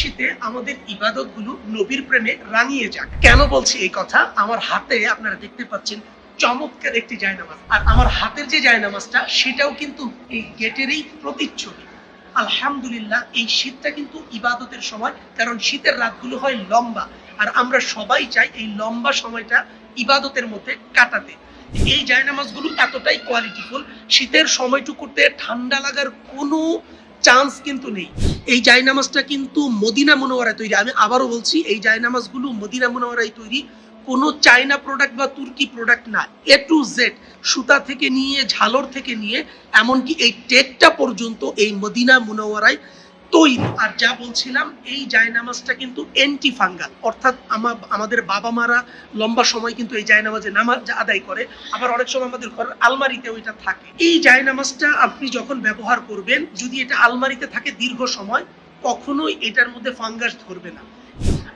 শীতে আমাদের ইবাদতগুলো নবীর প্রেমে রাঙিয়ে যাক। কেন বলছি এই কথা? আমার হাতে আপনারা দেখতে পাচ্ছেন চমৎকার একটি জায়নামাজ। আর আমার হাতের যে জায়নামাজটা, সেটাও কিন্তু এই গেটেরই প্রতিচ্ছবি। আলহামদুলিল্লাহ, এই শীতটা কিন্তু ইবাদতের সময়, কারণ শীতের রাতগুলো হয় লম্বা। আর আমরা সবাই চাই এই লম্বা সময়টা ইবাদতের মধ্যে কাটাতে। এই জায়নামাজগুলো এতটাই কোয়ালিটিফুল শীতের সময়টুকুতে ঠান্ডা লাগার কোনো চান্স কিন্তু নেই। এই জায়নামাজটা কিন্তু মদিনা মনোয়ারায় তৈরি। আমি আবারও বলছি, এই জায়নামাজগুলো মদিনা মনোয়ারায় তৈরি। কোনো চায়না প্রোডাক্ট বা তুর্কি প্রোডাক্ট না। এ টু জেড সুতা থেকে নিয়ে, ঝালর থেকে নিয়ে, এমনকি এই টেকটা পর্যন্ত এই মদিনা মুনাওয়ারায় তৈরি আর যা বলছিলাম, এই জায়নামাজটা কিন্তু অ্যান্টি ফাঙ্গাল অর্থাৎ আমার আমাদের বাবা মারা লম্বা সময় কিন্তু এই জায়নামাজে নামাজ আদায় করে, আবার অনেক সময় আমাদের ঘরের আলমারিতে ওইটা থাকে। এই জায়নামাজটা আপনি যখন ব্যবহার করবেন, যদি এটা আলমারিতে থাকে দীর্ঘ সময়, কখনোই এটার মধ্যে ফাঙ্গাস ধরবে না।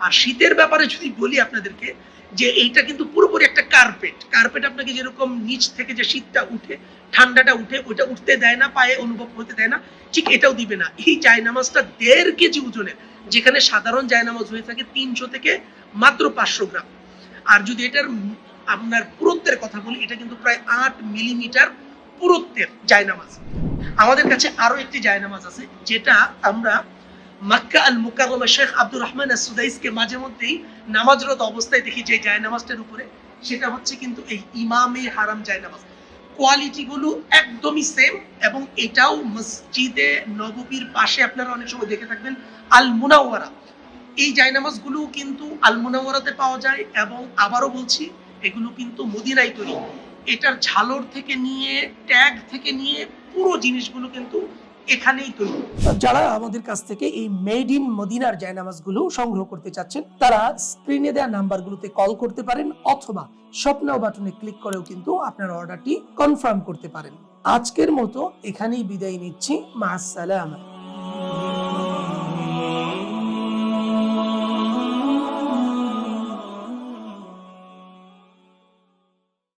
আর শীতের ব্যাপারে যদি বলি আপনাদেরকে যে এইটা কিন্তু পুরোপুরি একটা কার্পেট কার্পেট আপনাকে যেরকম নিচ থেকে যে শীতটা উঠে, ঠান্ডাটা উঠে, ওইটা উঠতে দেয় না, পায়ে অনুভব হতে দেয় না, ঠিক এটাও দিবে না। এই জায়নামাজটা দেড় কেজি ওজনের, যেখানে সাধারণ জায়নামাজ হয়ে থাকে তিনশো থেকে মাত্র পাঁচশো গ্রাম। আর যদি এটার আপনার পুরুত্বের কথা বলি, এটা কিন্তু প্রায় আট মিলিমিটার পুরুত্বের জায়নামাজ। আমাদের কাছে আরও একটি জায়নামাজ আছে, যেটা আমরা মাক্কা আল মুকাররমা শেখ আব্দুর রহমান সুদাইসকে মাঝে মধ্যেই নামাজরত অবস্থায় দেখি যে জায়নামাজটার উপরে, সেটা হচ্ছে কিন্তু এই ইমামে হারাম জায়নামাজ। কোয়ালিটি গুলো একদমই সেম এবং এটাও মসজিদে নববীর পাশে আপনারা অনেক সময় দেখে থাকবেন আল মুনাওয়ারা এই জায়নামাজগুলো কিন্তু আল মুনাওয়ারাতে পাওয়া যায় এবং আবারও বলছি, এগুলো কিন্তু মদিনায় তৈরি। এটার ঝালর থেকে নিয়ে, ট্যাগ থেকে নিয়ে পুরো জিনিসগুলো কিন্তু এখানেই তৈরি যারা আমাদের কাছ থেকে এই মেড ইন মদিনার জায়নামাজগুলো সংগ্রহ করতে চাচ্ছেন, তারা স্ক্রিনে দেওয়া নাম্বারগুলোতে কল করতে পারেন অথবা স্বপ্ন বাটনে ক্লিক করেও কিন্তু আপনার অর্ডারটি কনফার্ম করতে পারেন। আজকের মতো এখানেই বিদায় নিচ্ছি। মা